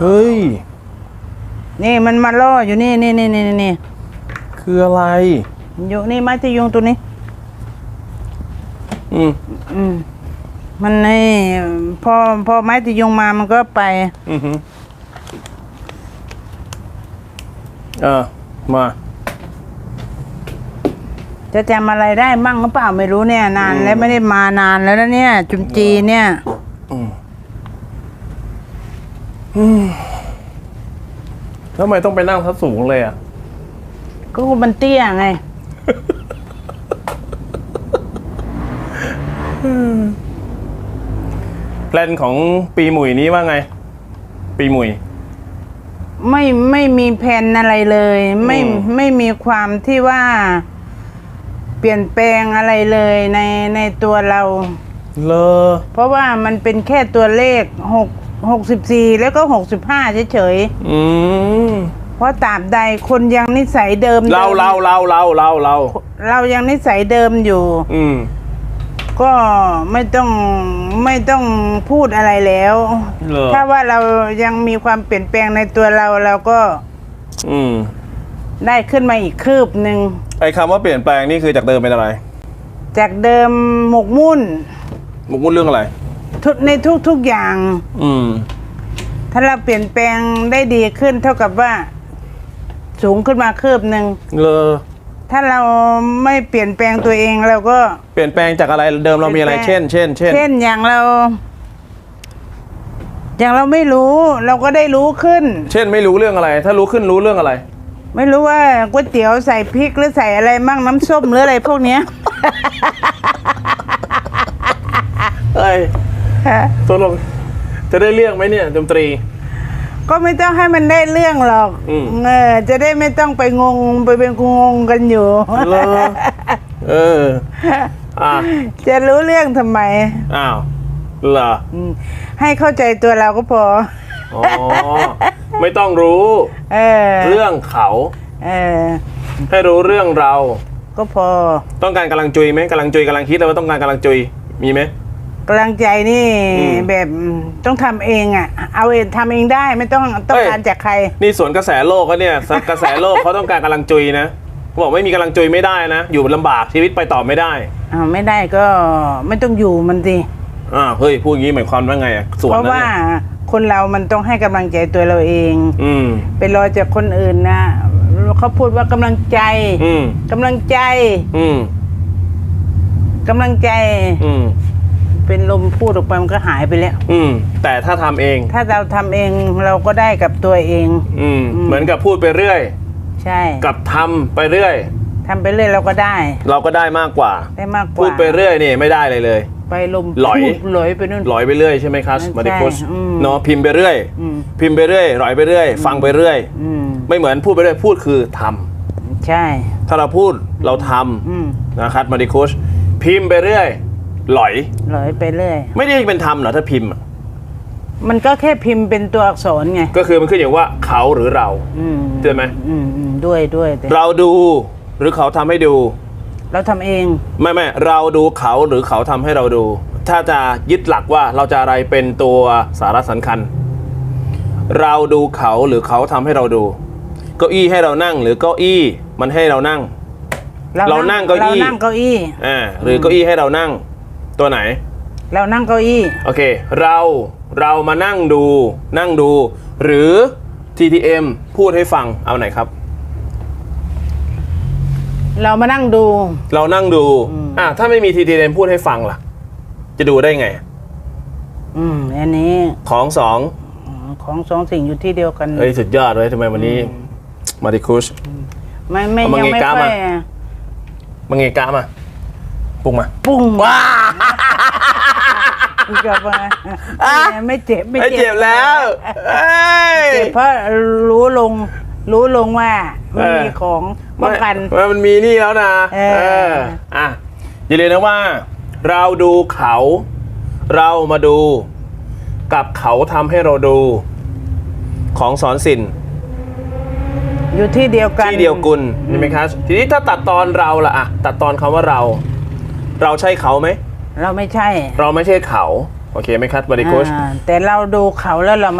เฮ้ย นี่มันมาล่ออยู่นี่นี่นี่นี่นี่คืออะไร อยู่นี่ไม้ที่ยุงตัวนี้ อืมอืมมันนี่พอพอไม้ที่ยุงมามันก็ไป อือหือเออมา จะจำอะไรได้มั่งหรือเปล่าไม่รู้เนี่ย นานแล้วไม่ได้มานานแล้วนะเนี่ย จุมจีเนี่ยแล้ว ทำไมต้องไปนั่งทัดสูงเลยอะ ก็มันเตี้ยไง แพลนของปีหมุยนี้ว่าไง ปีหมุย ไม่ไม่มีแผนอะไรเลย ไม่อืม ไม่มีความที่ว่า เปลี่ยนแปลงอะไรเลยในในตัวเรา เลอเพราะว่ามันเป็นแค่ตัวเลขหก หกสิบสี่แล้วก็หกสิบห้าเฉยอืมๆเพราะตราบใดคนยังนิสัยเดิมเราเราเราเราเราเราเรายังนิสัยเดิมอยู่ อืม ก็ไม่ต้องไม่ต้องพูดอะไรแล้ว เหรอ ถ้าว่าเรายังมีความเปลี่ยนแปลงในตัวเราเราก็อืมได้ขึ้นมาอีกคืบหนึ่ง ไอ้คำว่าเปลี่ยนแปลงนี่คือจากเดิมเป็นอะไรจากเดิมหมกมุ่น หมุกมุ่นเรื่องอะไร ทุกในทุกๆอย่าง อืม ถ้าเราเปลี่ยนแปลงได้ดีขึ้น เท่ากับว่า สูงขึ้นมาคืบหนึ่งเลอถ้าเราไม่เปลี่ยนแปลงตัวเองเราก็เปลี่ยนแปลงจากอะไรเดิมเรามีอะไรเปลี่เช่ยนนแปลงเช่น เช่น เช่นอย่างเรา อย่างเราไม่รู้เราก็ได้รู้ขึ้น เช่นไม่รู้เรื่องอะไร ถ้ารู้ขึ้นรู้เรื่องอะไร ไม่รู้ว่าก๋วยเตี๋ยวใส่พริกหรือใส่อะไรมั่งน้ำส้มหรืออะไรพวกเนี้ย เอ้ย ตกลงจะได้เรื่องไหมเนี่ยดนตรี ก็ไม่ต้องให้มันได้เรื่องหรอกอืม เออจะได้ไม่ต้องไปงงไปเป็นงงกันอยู่ เหรอเออ อะจะรู้เรื่องทำไมอ้าวเหรออืมให้เข้าใจตัวเราก็พอ อ๋อไม่ต้องรู้ เออเรื่องเขา เออให้รู้เรื่องเรา ก็พอ ต้องการกำลังจุยไหมกำลังจุยกำลังคิดแต่ว่าต้องการกำลังจุยมีไหม กำลังใจนี่อืม แบบต้องทำเองอะ เอาเองทำเองได้ไม่ต้องต้องเอ้ยการจากใคร นี่สวนกระแสโลกก็เนี่ยกระแสโลกเขาต้องการกำลังจุยนะเขาบอกไม่มีกำลังจุยไม่ได้นะ อยู่ลำบากชีวิตไปต่อไม่ได้อ้าวไม่ได้ก็ไม่ต้องอยู่มันสิอ่าวเฮ้ยพูดอย่างนี้หมายความว่าไงอะสวนเพราะนะว่าเนี่ยคนเรามันต้องให้กำลังใจตัวเราเอง อืม ไปรอจากคนอื่นนะเขาพูดว่ากำลังใจอืม กำลังใจอืม กำลังใจ อืม เป็นลมพูดออกไปมันก็หายไปแล้ว อืม แต่ถ้าทำเอง ถ้าเราทำเองเราก็ได้กับตัวเองอืมอืม เหมือนกับพูดไปเรื่อย ใช่กับทำไปเรื่อย ทำไปเรื่อยเราก็ได้ เราก็ได้มากกว่า ได้มากกว่าพูดไปเรื่อยนี่ไม่ได้เลยเลย ไปลมหลอย พูดหลอยไปนู่นลอยไปเรื่อยใช่ไหมครับใช่มาดิคุสอืม เนาะพิมพ์ไปเรื่อย อืมพิมพ์ไปเรื่อยลอยไปเรื่อย ฟังไปเรื่อย อืมไม่เหมือนพูดไปเรื่อยพูดคือทำใช่ ถ้าเราพูดเราทำอืมนะครับมาดิคุสพิมพ์ไปเรื่อย หลอย หลอยไปเรื่อย ไม่ได้เป็นทำเหรอถ้าพิมพ์อะมันก็แค่พิมพ์เป็นตัวอักษรไง ก็คือมันขึ้นอย่างว่าเขาหรือเราอืมใช่ไหมอืมอืมด้วยด้วยแต่เราดูหรือเขาทำให้ดู เราทำเอง ไม่ไม่เราดูเขาหรือเขาทำให้เราดู ถ้าจะยึดหลักว่าเราจะอะไรเป็นตัวสาระสำคัญ เราดูเขาหรือเขาทำให้เราดู เก้าอี้ให้เรานั่ง หรือเก้าอี้มันให้เรานั่ง เรานั่งเก้าอี้ เรานั่งเก้าอี้อ่าหรือเก้าอี้ให้เรานั่ง ตัวไหน เรานั่งเก้าอี้ โอเค เราเรามานั่งดูนั่งดู หรือ TTM พูดให้ฟังเอาไหนครับ เรามานั่งดู เรานั่งดูอะถ้าไม่มี TTM พูดให้ฟังล่ะ จะดูได้ไง อืมอันนี้ของสองของสองสิ่งอยู่ที่เดียวกันเฮ้ยสุดยอดเลยทำไมวันนี้ มาดิคุช ไม่ไม่เอามายังไม่ไงกล้าค่มาอยมังเงกามา ปรุงมา ปุ้งว้ากลับมาไม่เจ็บไม่ไอ้ยเจ็บแล้วเอ้ยเจ็บเพราะรู้ลง รู้ลงว่ามันมีของป้องกัน ไม่มันมีนี่แล้วนะเอออะอย่าลืมนะว่า เราดูเขา เรามาดู กับเขาทำให้เราดู ของสอนสินอยู่ที่เดียวกัน ที่เดียวกุลใช่ไหมครับทีนี้ถ้าตัดตอนเราล่ะอะตัดตอนคำว่าเรา เราใช่เขาไหม เราไม่ใช่เราไม่ใช่เขา โอเคไหมครับบริโคช อ่าแต่เราดูเขาแล้วเรา